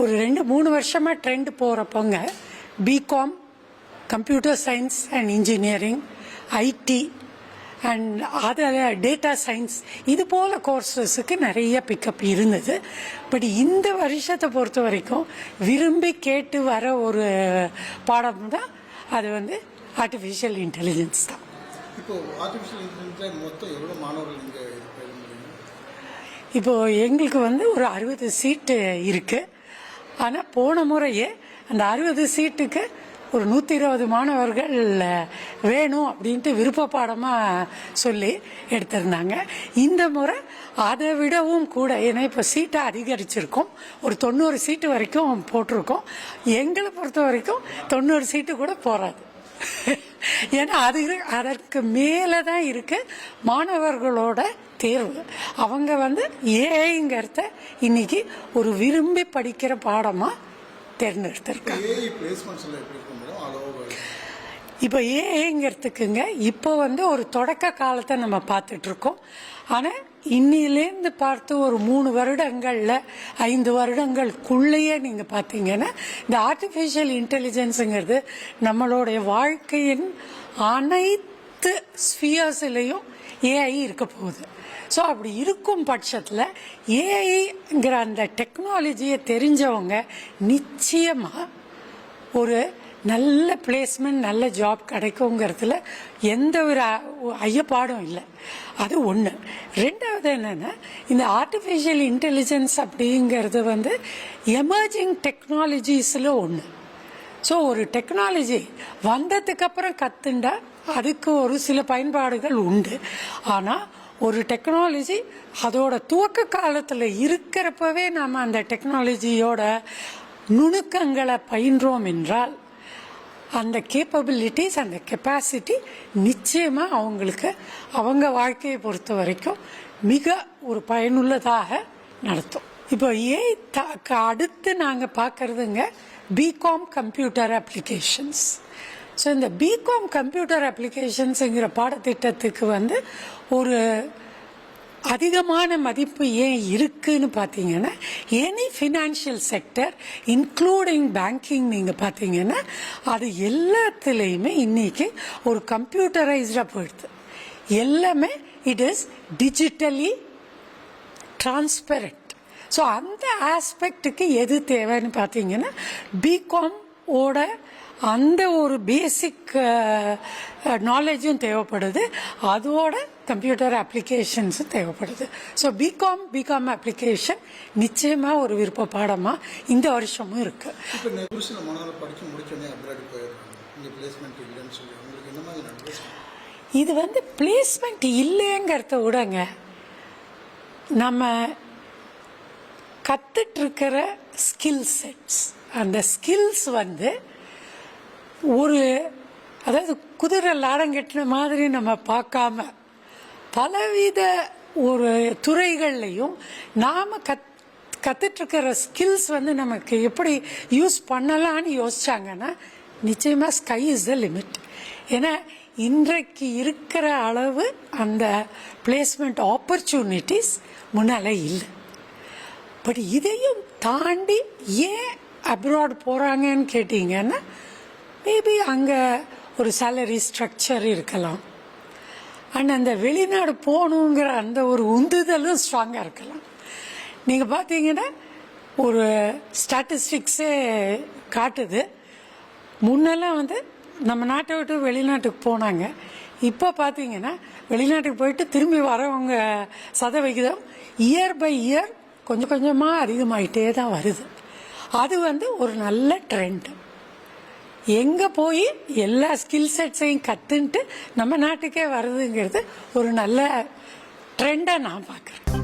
ஒரு ரெண்டு மூணு வருஷமாக trend போகிறப்போங்க BCom computer science and engineering IT and அதில் டேட்டா சயின்ஸ் இது போல் கோர்சஸுக்கு நிறைய பிக்கப் இருந்தது. பட் இந்த வருஷத்தை பொறுத்த வரைக்கும் விரும்பி கேட்டு வர ஒரு பாடம் தான் அது வந்து ஆர்டிஃபிஷியல் இன்டெலிஜென்ஸ் தான். இப்போ ஆர்டிஃபிஷியல் இன்டெலிஜென்ஸில் மொத்தம் எவ்வளோ மாணவர்கள் இங்கே பயில முடியும்? இப்போ எங்களுக்கு வந்து ஒரு அறுபது சீட்டு இருக்கு. ஆனால் போன முறையே அந்த அறுபது சீட்டுக்கு ஒரு நூற்றி இருபது மாணவர்கள் வேணும் அப்படின்ட்டு விருப்ப பாடமாக சொல்லி எடுத்திருந்தாங்க. இந்த முறை அதை விடவும் கூட ஏன்னா இப்போ சீட்டை அதிகரிச்சிருக்கோம். ஒரு தொண்ணூறு சீட்டு வரைக்கும் போட்டிருக்கோம். எங்களை பொறுத்த வரைக்கும் தொண்ணூறு சீட்டு கூட போகாது ஏன்னா அது இரு- அதற்கு மேலே தான் இருக்கு மாணவர்களோட தேர்வு. அவங்க வந்து ஏஐங்கிறத இன்னைக்கு ஒரு விரும்பி படிக்கிற பாடமாக தேர்ந்தெடுத்திருக்காங்க. இப்போ ஏஐங்கிறதுக்குங்க இப்போ வந்து ஒரு தொடக்க காலத்தை நம்ம பார்த்துட்ருக்கோம். ஆனால் இன்னிலேருந்து பார்த்து ஒரு மூணு வருடங்களில் ஐந்து வருடங்களுக்குள்ளேயே நீங்கள் பார்த்தீங்கன்னா இந்த ஆர்டிஃபிஷியல் இன்டெலிஜென்ஸுங்கிறது நம்மளுடைய வாழ்க்கையின் அனைத்து ஸ்பியர்ஸ்லேயும் ஏஐ இருக்க போகுது. ஸோ அப்படி இருக்கும் பட்சத்தில் ஏஐங்கிற அந்த டெக்னாலஜியை தெரிஞ்சவங்க நிச்சயமாக ஒரு நல்ல பிளேஸ்மெண்ட் நல்ல ஜாப் கிடைக்குங்கிறதுல எந்த ஒரு ஐயப்பாடும் இல்லை. அது ஒன்று ரெண்டாவது என்னென்னா இந்த ஆர்டிஃபிஷியல் இன்டெலிஜென்ஸ் அப்படிங்கிறது வந்து எமர்ஜிங் டெக்னாலஜிஸில் ஒன்று ஸோ ஒரு டெக்னாலஜி வந்ததுக்கு அப்புறம் கத்துண்டா அதுக்கு ஒரு சில பயன்பாடுகள் உண்டு. ஆனால் ஒரு டெக்னாலஜி அதோட துவக்க காலத்தில் இருக்கிறப்பவே நாம் அந்த டெக்னாலஜியோட நுணுக்கங்களை பயின்றோம் என்றால் அந்த கேப்பபிலிட்டிஸ் அந்த கெப்பாசிட்டி நிச்சயமாக அவங்களுக்கு அவங்க வாழ்க்கையை பொறுத்த வரைக்கும் மிக ஒரு பயனுள்ளதாக நடத்தும். இப்போ ஏ அடுத்து நாங்கள் பார்க்கறதுங்க பிகாம் கம்ப்யூட்டர் அப்ளிகேஷன்ஸ் ஸோ இந்த பிகாம் கம்ப்யூட்டர் அப்ளிகேஷன்ஸுங்கிற பாடத்திட்டத்துக்கு வந்து ஒரு அதிகமான மதிப்பு ஏன் இருக்குன்னு பார்த்தீங்கன்னா any financial sector including banking நீங்கள் பார்த்தீங்கன்னா அது எல்லாத்துலேயுமே இன்றைக்கி ஒரு கம்ப்யூட்டரைஸ்டாக போயிடுது. எல்லாமே it is digitally transparent so அந்த ஆஸ்பெக்ட்டுக்கு எது தேவைன்னு பார்த்தீங்கன்னா பிகாம் ஓட அந்த ஒரு பேசிக் நாலேஜும் தேவைப்படுது. அதோட கம்ப்யூட்டர் அப்ளிகேஷன்ஸும் தேவைப்படுது. ஸோ பிகாம் பிகாம் அப்ளிகேஷன் நிச்சயமாக ஒரு விருப்ப பாடமாக இந்த வருஷமும் இருக்குது இது வந்து பிளேஸ்மெண்ட் இல்லைங்கிறத விடங்க நம்ம கத்துட்டு இருக்கிற ஸ்கில் செட்ஸ் அந்த ஸ்கில்ஸ் வந்து ஒரு அதாவது குதிரை லாடம் கட்டின மாதிரி நம்ம பார்க்காம பலவித ஒரு துறைகள்லையும் நாம் கத் கற்றுட்ருக்கிற ஸ்கில்ஸ் வந்து நமக்கு எப்படி யூஸ் பண்ணலான்னு யோசிச்சாங்கன்னா நிச்சயமாக ஸ்கை இஸ் த லிமிட் ஏன்னா இன்றைக்கு இருக்கிற அளவு அந்த பிளேஸ்மெண்ட் ஆப்பர்ச்சுனிட்டிஸ் முன்னால் இல்லை. பட் இதையும் தாண்டி ஏன் அப்ராட் போகிறாங்கன்னு கேட்டிங்கன்னா மேபி அங்கே ஒரு சேலரி ஸ்ட்ரக்சர் இருக்கலாம். அண்ட் அந்த வெளிநாடு போகணுங்கிற அந்த ஒரு உந்துதலும் ஸ்ட்ராங்காக இருக்கலாம். நீங்கள் பார்த்தீங்கன்னா ஒரு ஸ்டாட்டிஸ்டிக்ஸே காட்டுது. முன்னெல்லாம் வந்து நம்ம நாட்டை விட்டு வெளிநாட்டுக்கு போனாங்க. இப்போ பார்த்தீங்கன்னா வெளிநாட்டுக்கு போயிட்டு திரும்பி வரவங்க சதவிகிதம் இயர் பை இயர் கொஞ்சம் கொஞ்சமாக அதிகமாகிட்டே தான் வருது. அது வந்து ஒரு நல்ல ட்ரெண்ட் எங்கே போய் எல்லா ஸ்கில் செட்ஸையும் கற்றுன்ட்டு நம்ம நாட்டுக்கே வருதுங்கிறது ஒரு நல்ல ட்ரெண்டாக நான் பார்க்குறேன்